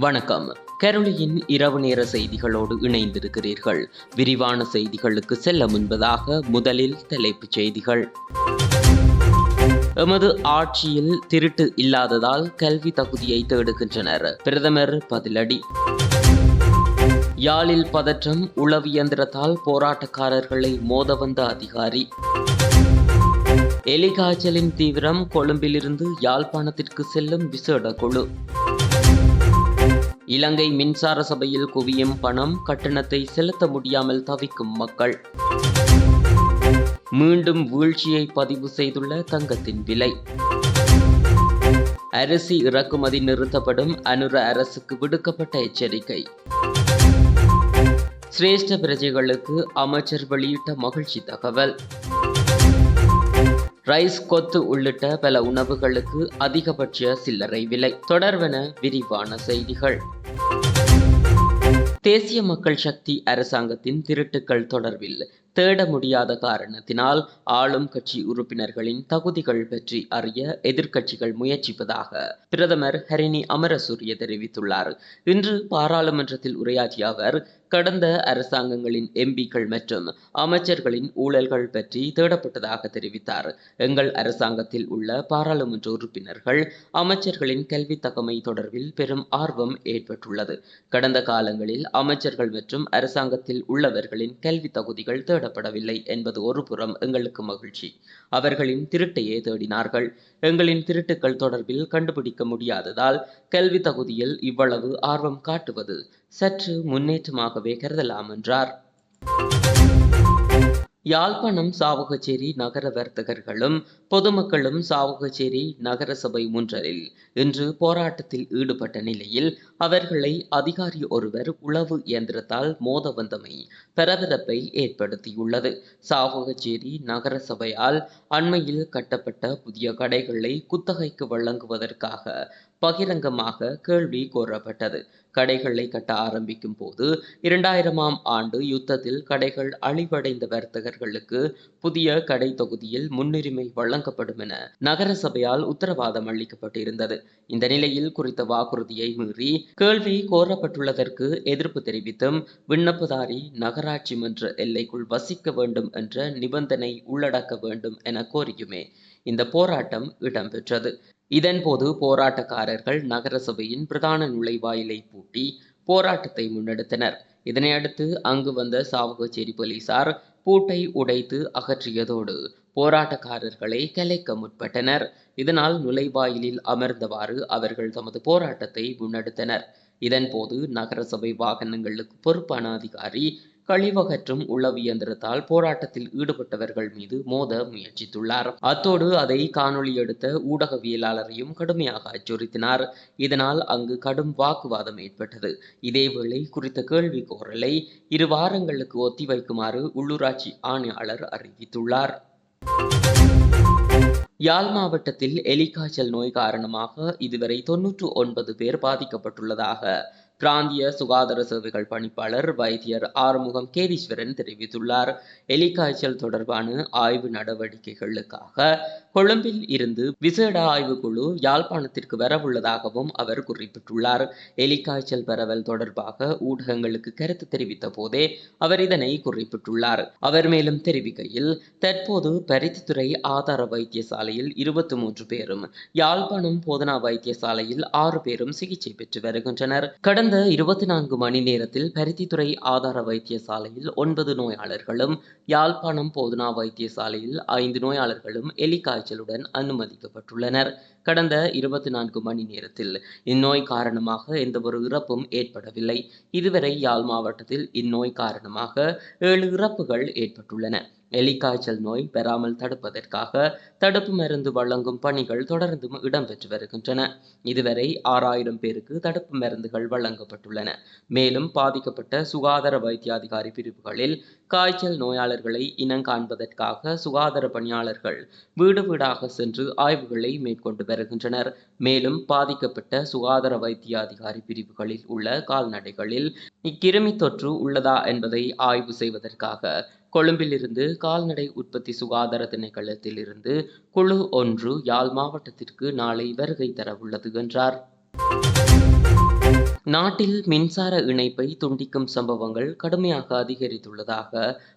வணக்கம். கரோலியின் இரவு நேர செய்திகளோடு இணைந்திருக்கிறீர்கள். விரிவான செய்திகளுக்கு செல்ல முன்பதாக முதலில் தலைப்புச் செய்திகள். எமது ஆட்சியில் திருட்டு இல்லாததால் கல்வி தகுதியை தேடுகின்றனர். பிரதமர் பதிலடி. யாழில் பதற்றம் உளவு இயந்திரத்தால் போராட்டக்காரர்களை மோத வந்த அதிகாரி. எலிகாய்ச்சலின் தீவிரம் கொழும்பிலிருந்து யாழ்ப்பாணத்திற்கு செல்லும் விசேட குழு. இலங்கை மின்சார சபையில் குவியும் பணம் கட்டணத்தை செலுத்த முடியாமல் தவிக்கும் மக்கள். மீண்டும் வீழ்ச்சியை பதிவு செய்துள்ள தங்கத்தின் விலை. அரிசி இறக்குமதி நிறுத்தப்படும் அனுர அரசுக்கு விடுக்கப்பட்ட எச்சரிக்கை. சிரேஷ்ட பிரஜைகளுக்கு அமைச்சர் வெளியிட்ட மகிழ்ச்சி தகவல். ரைஸ் கொத்து உள்ளிட்ட பல உணவுகளுக்கு அதிகபட்ச சில்லறை விலை. தொடர்வென விரிவான செய்திகள். தேசிய மக்கள் சக்தி அரசாங்கத்தின் திருட்டுக்கள் தொடர்பில் தேட முடியாத காரணத்தினால் ஆளும் கட்சி உறுப்பினர்களின் தகுதிகள் பற்றி அறிய எதிர்க்கட்சிகள் முயற்சிப்பதாக பிரதமர் ஹரிணி அமரசூரிய தெரிவித்துள்ளார். இன்று பாராளுமன்றத்தில் உரையாற்றிய அவர் கடந்த அரசாங்கங்களின் எம்பிக்கள் மற்றும் அமைச்சர்களின் ஊழல்கள் பற்றி தேடப்பட்டதாக தெரிவித்தார். எங்கள் அரசாங்கத்தில் உள்ள பாராளுமன்ற உறுப்பினர்கள் அமைச்சர்களின் கல்வி தகமை தொடர்பில் பெரும் ஆர்வம் ஏற்பட்டுள்ளது. கடந்த காலங்களில் அமைச்சர்கள் மற்றும் அரசாங்கத்தில் உள்ளவர்களின் கல்வி தகுதிகள் தேடப்படவில்லை என்பது ஒருபுறம் எங்களுக்கு மகிழ்ச்சி. அவர்களின் திருட்டையே தேடினார்கள். எங்களின் திருட்டுக்கள் தொடர்பில் கண்டுபிடிக்க முடியாததால் கல்வி தகுதியில் இவ்வளவு ஆர்வம் காட்டுவது சற்று முன்னேற்றமாகவே கருதலாம் என்றார் யாழ்ப்பாணம் சாவகச்சேரி நகர வர்த்தகர்களும் பொதுமக்களும் சாவகச்சேரி நகர சபை முன்றலில் இன்று போராட்டத்தில் ஈடுபட்ட நிலையில் அவர்களை அதிகாரி ஒருவர் உளவு இயந்திரத்தால் மோத வந்தமை பரபரப்பை ஏற்படுத்தியுள்ளது. சாவகச்சேரி நகர சபையால் அண்மையில் கட்டப்பட்ட புதிய கடைகளை குத்தகைக்கு வழங்குவதற்காக பகிரங்கமாக கேள்வி கோரப்பட்டது. கடைகளை கட்ட ஆரம்பிக்கும் போது இரண்டாயிரமாம் ஆண்டு யுத்தத்தில் கடைகள் அழிவடைந்த வர்த்தகர்களுக்கு புதிய கடை தொகுதியில் முன்னுரிமை வழங்கப்படும் என நகர சபையால் உத்தரவாதம் அளிக்கப்பட்டிருந்தது. இந்த நிலையில் குறித்த வாக்குறுதியை மீறி கேள்வி கோரப்பட்டுள்ளதற்கு எதிர்ப்பு தெரிவித்தும் விண்ணப்பதாரி நகராட்சி மன்ற எல்லைக்குள் வசிக்க வேண்டும் என்ற நிபந்தனை உள்ளடக்க வேண்டும் என கோரியுமே. இந்த போராட்டம் இடம்பெற்றது இதன்போது போராட்டக்காரர்கள் நகரசபையின் பிரதான நுழைவாயிலை பூட்டி போராட்டத்தை முன்னெடுத்தனர். இதனையடுத்து அங்கு வந்த சாவகச்சேரி போலீசார் பூட்டை உடைத்து அகற்றியதோடு போராட்டக்காரர்களை கலைக்க முற்பட்டனர். இதனால் நுழைவாயிலில் அமர்ந்தவாறு அவர்கள் தமது போராட்டத்தை முன்னெடுத்தனர். இதன்போது நகரசபை வாகனங்களுக்கு பொறுப்பான அதிகாரி கழிவகற்றும் உளவு இயந்திரத்தால் போராட்டத்தில் ஈடுபட்டவர்கள் மீது மோத முயற்சித்துள்ளார். அத்தோடு அதை காணொளி எடுத்த ஊடகவியலாளரையும் கடுமையாக அச்சுறுத்தினார். இதனால் அங்கு கடும் வாக்குவாதம் ஏற்பட்டது. இதேவேளை குறித்த கேள்வி கோரலை இரு வாரங்களுக்கு ஒத்திவைக்குமாறு உள்ளூராட்சி ஆணையாளர் அறிவித்துள்ளார். யாழ் மாவட்டத்தில் எலிக்காய்ச்சல் நோய் காரணமாக இதுவரை தொன்னூற்று ஒன்பது பேர் பாதிக்கப்பட்டுள்ளதாக பிராந்திய சுகாதார சேவைகள் பணிப்பாளர் வைத்தியர் ஆறுமுகம் கேதீஸ்வரன் தெரிவித்துள்ளார். எலிக்காய்ச்சல் தொடர்பான ஆய்வு நடவடிக்கைகளுக்காக கொழும்பில் இருந்து விசேட ஆய்வுக்குழு யாழ்ப்பாணத்திற்கு வரவுள்ளதாகவும் அவர் குறிப்பிட்டுள்ளார். எலிக்காய்ச்சல் பரவல் தொடர்பாக ஊடகங்களுக்கு கருத்து தெரிவித்த போதே அவர் இதனை குறிப்பிட்டுள்ளார். அவர் மேலும் தெரிவிக்கையில் தற்போது பருத்தித்துறை ஆதார வைத்தியசாலையில் இருபத்தி மூன்று பேரும் யாழ்ப்பாணம் போதனா வைத்தியசாலையில் ஆறு பேரும் சிகிச்சை பெற்று வருகின்றனர். கடந்த கடந்த இருபத்தி நான்கு மணி நேரத்தில் பருத்தித்துறை ஆதார வைத்தியசாலையில் ஒன்பது நோயாளர்களும் யாழ்ப்பாணம் போதனா வைத்தியசாலையில் ஐந்து நோயாளர்களும் எலிக்காய்ச்சலுடன் அனுமதிக்கப்பட்டுள்ளனர். கடந்த இருபத்தி நான்கு மணி நேரத்தில் இந்நோய் காரணமாக எந்த ஒரு இறப்பும் ஏற்படவில்லை. இதுவரை யாழ் மாவட்டத்தில் இந்நோய் காரணமாக ஏழு இறப்புகள் ஏற்பட்டுள்ளன. எலிக்காய்ச்சல் நோய் பெறாமல் தடுப்பதற்காக தடுப்பு மருந்து வழங்கும் பணிகள் தொடர்ந்தும் இடம்பெற்று வருகின்றன. இதுவரை ஆறாயிரம் பேருக்கு தடுப்பு மருந்துகள் வழங்கப்பட்டுள்ளன. மேலும் பாதிக்கப்பட்ட சுகாதார வைத்திய அதிகாரி பிரிவுகளில் காய்ச்சல் நோயாளர்களை இனங்காண்பதற்காக சுகாதார பணியாளர்கள் வீடு வீடாக சென்று ஆய்வுகளை மேற்கொண்டு வருகின்றனர். மேலும் பாதிக்கப்பட்ட சுகாதார வைத்திய அதிகாரி பிரிவுகளில் உள்ள கால்நடைகளில் இக்கிருமி தொற்று உள்ளதா என்பதை ஆய்வு செய்வதற்காக கொழும்பிலிருந்து கால்நடை உற்பத்தி சுகாதார திணைக்களத்தில் இருந்து குழு ஒன்று யாழ் மாவட்டத்திற்கு நாளை வருகை தரவுள்ளது என்றார். நாட்டில் மின்சார இணைப்பை துண்டிக்கும் சம்பவங்கள் கடுமையாக அதிகரித்துள்ளதாக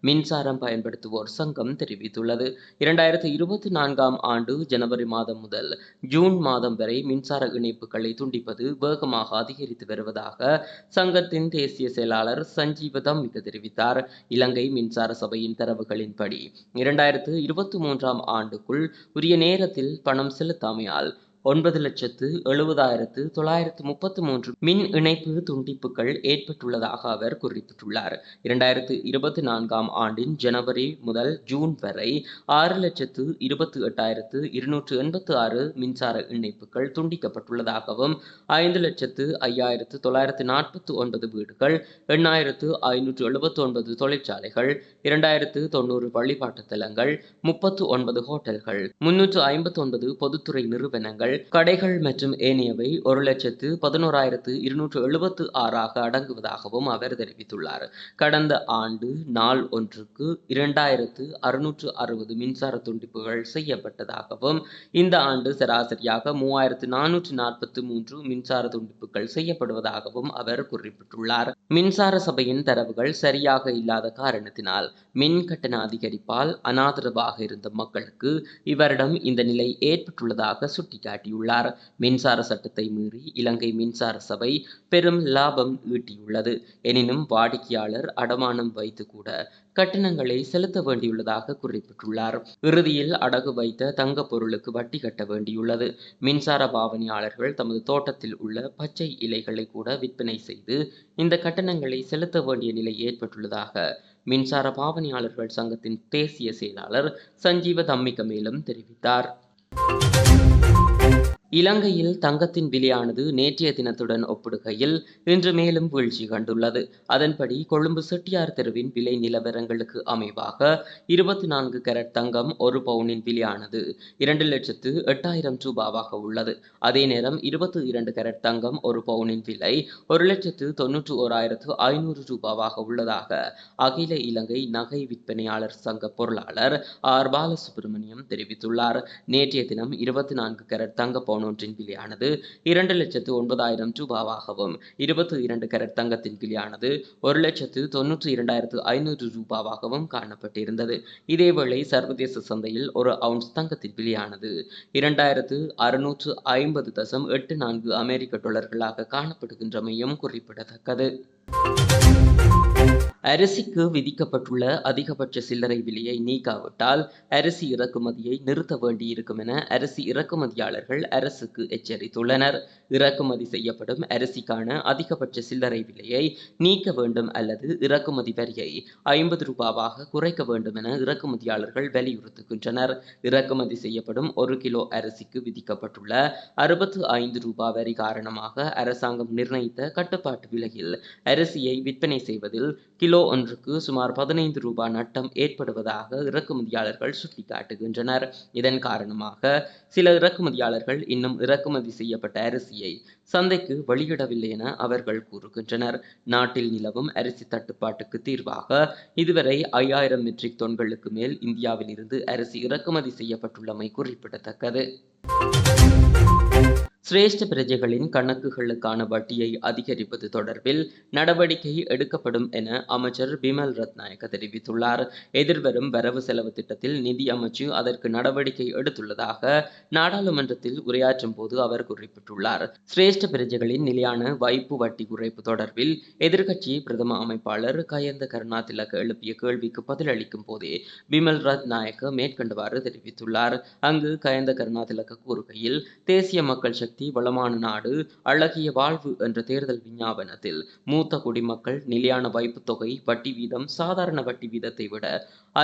மின்சாரம் பயன்படுத்துவோர் சங்கம் தெரிவித்துள்ளது. இரண்டாயிரத்தி இருபத்தி நான்காம் ஆண்டு ஜனவரி மாதம் முதல் ஜூன் மாதம் வரை மின்சார இணைப்புகளை துண்டிப்பது வேகமாக அதிகரித்து வருவதாக சங்கத்தின் தேசிய செயலாளர் சஞ்சீவ தம்மிக தெரிவித்தார். இலங்கை மின்சார சபையின் தரவுகளின்படி இரண்டாயிரத்து இருபத்தி மூன்றாம் ஆண்டுக்குள் உரிய நேரத்தில் பணம் செலுத்தாமையால் ஒன்பது லட்சத்து எழுபதாயிரத்து தொள்ளாயிரத்து முப்பத்து மூன்று மின் இணைப்பு துண்டிப்புகள் ஏற்பட்டுள்ளதாக அவர் குறிப்பிட்டுள்ளார். இரண்டாயிரத்து இருபத்தி நான்காம் ஆண்டின் ஜனவரி முதல் ஜூன் வரை ஆறு லட்சத்து இருபத்தி எட்டாயிரத்து இருநூற்று எண்பத்து ஆறு மின்சார இணைப்புகள் துண்டிக்கப்பட்டுள்ளதாகவும் ஐந்து லட்சத்து ஐயாயிரத்து தொள்ளாயிரத்து நாற்பத்தி ஒன்பது வீடுகள் எண்ணாயிரத்து ஐநூற்று எழுபத்தி ஒன்பது தொழிற்சாலைகள் இரண்டாயிரத்து தொண்ணூறு வழிபாட்டு தலங்கள் முப்பத்து ஒன்பது ஹோட்டல்கள் முன்னூற்று ஐம்பத்தி ஒன்பது பொதுத்துறை நிறுவனங்கள் கடைகள் மற்றும் ஏனையவை ஒரு லட்சத்து பதினோராயிரத்து இருநூற்று எழுபத்து ஆறாக அடங்குவதாகவும் அவர் தெரிவித்துள்ளார். கடந்த ஆண்டு நாள் ஒன்றுக்கு இரண்டாயிரத்து அறுநூற்று அறுபது மின்சார துண்டிப்புகள் செய்யப்பட்டதாகவும் இந்த ஆண்டு சராசரியாக மூவாயிரத்து நானூற்று நாற்பத்தி மூன்று மின்சார துண்டிப்புகள் செய்யப்படுவதாகவும் அவர் குறிப்பிட்டுள்ளார். மின்சார சபையின் தரவுகள் சரியாக இல்லாத காரணத்தினால் மின் கட்டண அதிகரிப்பால் அனாதரவாக இருந்த மக்களுக்கு இவரிடம் இந்த நிலை ஏற்பட்டுள்ளதாக சுட்டிக்காட்டி சுட்டிக்காட்டியுள்ளார் மின்சார சட்டத்தை மீறி இலங்கை மின்சார சபை பெரும் லாபம் ஈட்டியுள்ளது. எனினும் வாடிக்கையாளர் அடமானம் வைத்து கூட கட்டணங்களை செலுத்த வேண்டியுள்ளதாக குறிப்பிட்டுள்ளார். இறுதியில் அடகு வைத்த தங்க பொருளுக்கு வட்டி கட்ட வேண்டியுள்ளது. மின்சார பாவனையாளர்கள் தமது தோட்டத்தில் உள்ள பச்சை இலைகளை கூட விற்பனை செய்து இந்த கட்டணங்களை செலுத்த வேண்டிய நிலை ஏற்பட்டுள்ளதாக மின்சார பாவனையாளர்கள் சங்கத்தின் தேசிய செயலாளர் சஞ்சீவ தம்மிக்க மேலும் தெரிவித்தார். இலங்கையில் தங்கத்தின் விலையானது நேற்றைய தினத்துடன் ஒப்பிடுகையில் இன்று மேலும் வீழ்ச்சி கண்டுள்ளது. அதன்படி கொழும்பு செட்டியார் தெருவின் விலை நிலவரங்களுக்கு அமைவாக இருபத்தி நான்கு கேரட் தங்கம் ஒரு பவுனின் விலையானது இரண்டு லட்சத்து எட்டாயிரம் ரூபாவாக உள்ளது. அதே நேரம் இருபத்தி இரண்டு கேரட் தங்கம் ஒரு பவுனின் விலை ஒரு லட்சத்து தொன்னூற்று ஓராயிரத்து ஐநூறு ரூபாவாக உள்ளதாக அகில இலங்கை நகை விற்பனையாளர் சங்க பொருளாளர் ஆர். பாலசுப்ரமணியம் தெரிவித்துள்ளார். நேற்றைய தினம் இருபத்தி நான்கு கேரட் தங்க பவுன் பதினொன்றின் விலையானது இரண்டு லட்சத்து ஒன்பதாயிரம் ரூபாவாகவும் இருபத்தி இரண்டு கரட் தங்கத்தின் விலையானது ஒரு லட்சத்து தொன்னூற்றி இரண்டாயிரத்து ஐநூறு ரூபாவாகவும் காணப்பட்டிருந்தது. இதேவேளை சர்வதேச சந்தையில் ஒரு அவுன்ஸ் தங்கத்தின் விலையானது இரண்டாயிரத்து அறுநூற்று ஐம்பது தசம் எட்டு நான்கு அமெரிக்க டாலர்களாக காணப்படுகின்றமையும் குறிப்பிடத்தக்கது. அரிசிக்கு விதிக்கப்பட்டுள்ள அதிகபட்ச சில்லறை விலையை நீக்காவிட்டால் அரிசி இறக்குமதியை நிறுத்த வேண்டியிருக்கும் என அரிசி இறக்குமதியாளர்கள் அரசுக்கு எச்சரித்துள்ளனர். இறக்குமதி செய்யப்படும் அரிசிக்கான அதிகபட்ச சில்லறை விலையை நீக்க வேண்டும் அல்லது இறக்குமதி வரியை ஐம்பது ரூபாவாக குறைக்க வேண்டும் என இறக்குமதியாளர்கள் வலியுறுத்துகின்றனர். இறக்குமதி செய்யப்படும் ஒரு கிலோ அரிசிக்கு விதிக்கப்பட்டுள்ள அறுபத்து ஐந்து ரூபாய் வரி காரணமாக அரசாங்கம் நிர்ணயித்த கட்டுப்பாட்டு விலையில் அரிசியை விற்பனை செய்வதில் கிலோ ஒன்றுக்கு சுமார் பதினைந்து ரூபாய் நட்டம் ஏற்படுவதாக இறக்குமதியாளர்கள் சுட்டிக்காட்டுகின்றனர். இதன் காரணமாக சில இறக்குமதியாளர்கள் இன்னும் இறக்குமதி செய்யப்பட்ட அரிசியை சந்தைக்கு வெளியிடவில்லை என அவர்கள் கூறுகின்றனர். நாட்டில் நிலவும் அரிசி தட்டுப்பாட்டுக்கு தீர்வாக இதுவரை ஐயாயிரம் மெட்ரிக் தொன்களுக்கு மேல் இந்தியாவில் இருந்து அரிசி இறக்குமதி செய்யப்பட்டுள்ளமை குறிப்பிடத்தக்கது. சிரேஷ்ட பிரஜைகளின் கணக்குகளுக்கான வட்டியை அதிகரிப்பது தொடர்பில் நடவடிக்கை எடுக்கப்படும் என அமைச்சர் பிமல் ரத்நாயக்க தெரிவித்துள்ளார். எதிர்வரும் வரவு செலவு திட்டத்தில் நிதி அமைச்சு அதற்கு நடவடிக்கை எடுத்துள்ளதாக நாடாளுமன்றத்தில் உரையாற்றும் போது அவர் குறிப்பிட்டுள்ளார். சிரேஷ்ட பிரஜைகளின் நிலையான வைப்பு வட்டி குறைப்பு தொடர்பில் எதிர்கட்சி பிரதம அமைப்பாளர் கயந்த கருணாதிலக எழுப்பிய கேள்விக்கு பதிலளிக்கும் போதே பிமல் ரத்நாயக்க மேற்கண்டவாறு தெரிவித்துள்ளார். அங்கு கயந்த கருணாதிலக கூறுகையில் தேசிய மக்கள் சக்தி சக்தி வளமான நாடு அழகிய வாழ்வு என்ற தேர்தல் விஞ்ஞாபனத்தில் மூத்த குடிமக்கள் நிலையான வைப்பு தொகை வட்டி வீதம் சாதாரண வட்டி வீதத்தை விட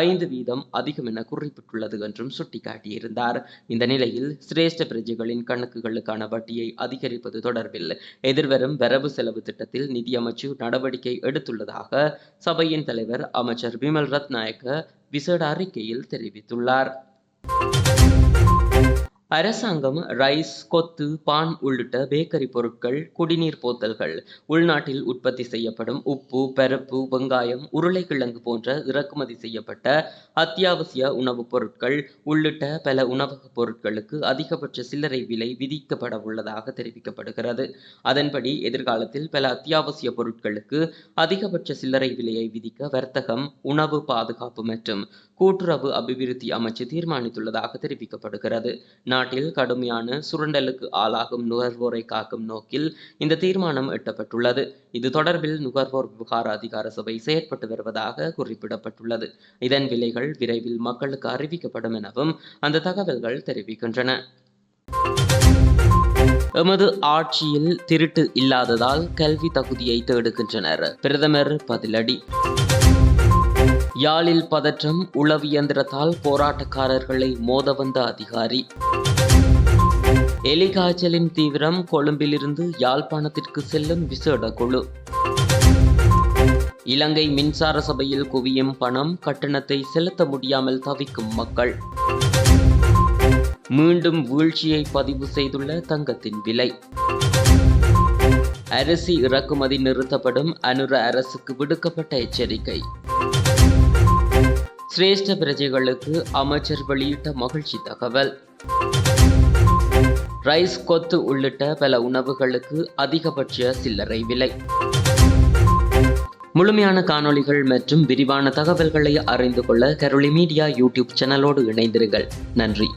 ஐந்து வீதம் அதிகம் என குறிப்பிட்டுள்ளது என்றும் சுட்டிக்காட்டியிருந்தார். இந்த நிலையில் சிரேஷ்ட பிரஜைகளின் கணக்குகளுக்கான வட்டியை அதிகரிப்பது தொடர்பில் எதிர்வரும் வரவு செலவு திட்டத்தில் நிதியமைச்சு நடவடிக்கை எடுத்துள்ளதாக சபையின் தலைவர் அமைச்சர் பிமல் ரத்நாயக்க விசேட அறிக்கையில் தெரிவித்துள்ளார். அரசாங்கம் ரைஸ் கொத்து பான் உள்ளிட்ட பேக்கரி பொருட்கள் குடிநீர் போத்தல்கள் உள்நாட்டில் உற்பத்தி செய்யப்படும் உப்பு பருப்பு வெங்காயம் உருளைக்கிழங்கு போன்ற இறக்குமதி செய்யப்பட்ட அத்தியாவசிய உணவுப் பொருட்கள் உள்ளிட்ட பல உணவகப் பொருட்களுக்கு அதிகபட்ச சில்லறை விலை விதிக்கப்பட உள்ளதாக தெரிவிக்கப்படுகிறது. அதன்படி எதிர்காலத்தில் பல அத்தியாவசிய பொருட்களுக்கு அதிகபட்ச சில்லறை விலையை விதிக்க வர்த்தகம் உணவு பாதுகாப்பு மற்றும் கூட்டுறவு அபிவிருத்தி அமைச்சு தீர்மானித்துள்ளதாக தெரிவிக்கப்படுகிறது. நாட்டில் கடுமையான சுரண்டலுக்கு ஆளாகும் நுகர்வோரை காக்கும் நோக்கில் இந்த தீர்மானம் எட்டப்பட்டுள்ளது. இது தொடர்பில் நுகர்வோர் விவகார அதிகார சபை செயற்பட்டு வருவதாக குறிப்பிடப்பட்டுள்ளது. இதன் விலைகள் விரைவில் மக்களுக்கு அறிவிக்கப்படும் எனவும் அந்த தகவல்கள் தெரிவிக்கின்றன. எமது ஆட்சியில் திருட்டு இல்லாததால் கல்வி தகுதியை தேடுகின்றனர். பிரதமர் பதிலடி. யாழில் பதற்றம் உளவு இயந்திரத்தால் போராட்டக்காரர்களை மோத வந்த அதிகாரி. எலிகாய்ச்சலின் தீவிரம் கொழும்பிலிருந்து யாழ்ப்பாணத்திற்கு செல்லும் விசேட குழு. இலங்கை மின்சார சபையில் குவியும் பணம் கட்டணத்தை செலுத்த முடியாமல் தவிக்கும் மக்கள். மீண்டும் வீழ்ச்சியை பதிவு செய்துள்ள தங்கத்தின் விலை. அரிசி இறக்குமதி நிறுத்தப்படும் அனுர அரசுக்கு விடுக்கப்பட்ட எச்சரிக்கை. சிரேஷ்ட பிரஜைகளுக்கு அமைச்சர் வெளியிட்ட மகிழ்ச்சி தகவல். ரைஸ் கொத்து உள்ளிட்ட பல உணவுகளுக்கு அதிகபட்ச சில்லறை விலை. முழுமையான காணொளிகள் மற்றும் விரிவான தகவல்களை அறிந்து கொள்ள கரோலி மீடியா யூடியூப் சேனலோடு இணைந்திருங்கள். நன்றி.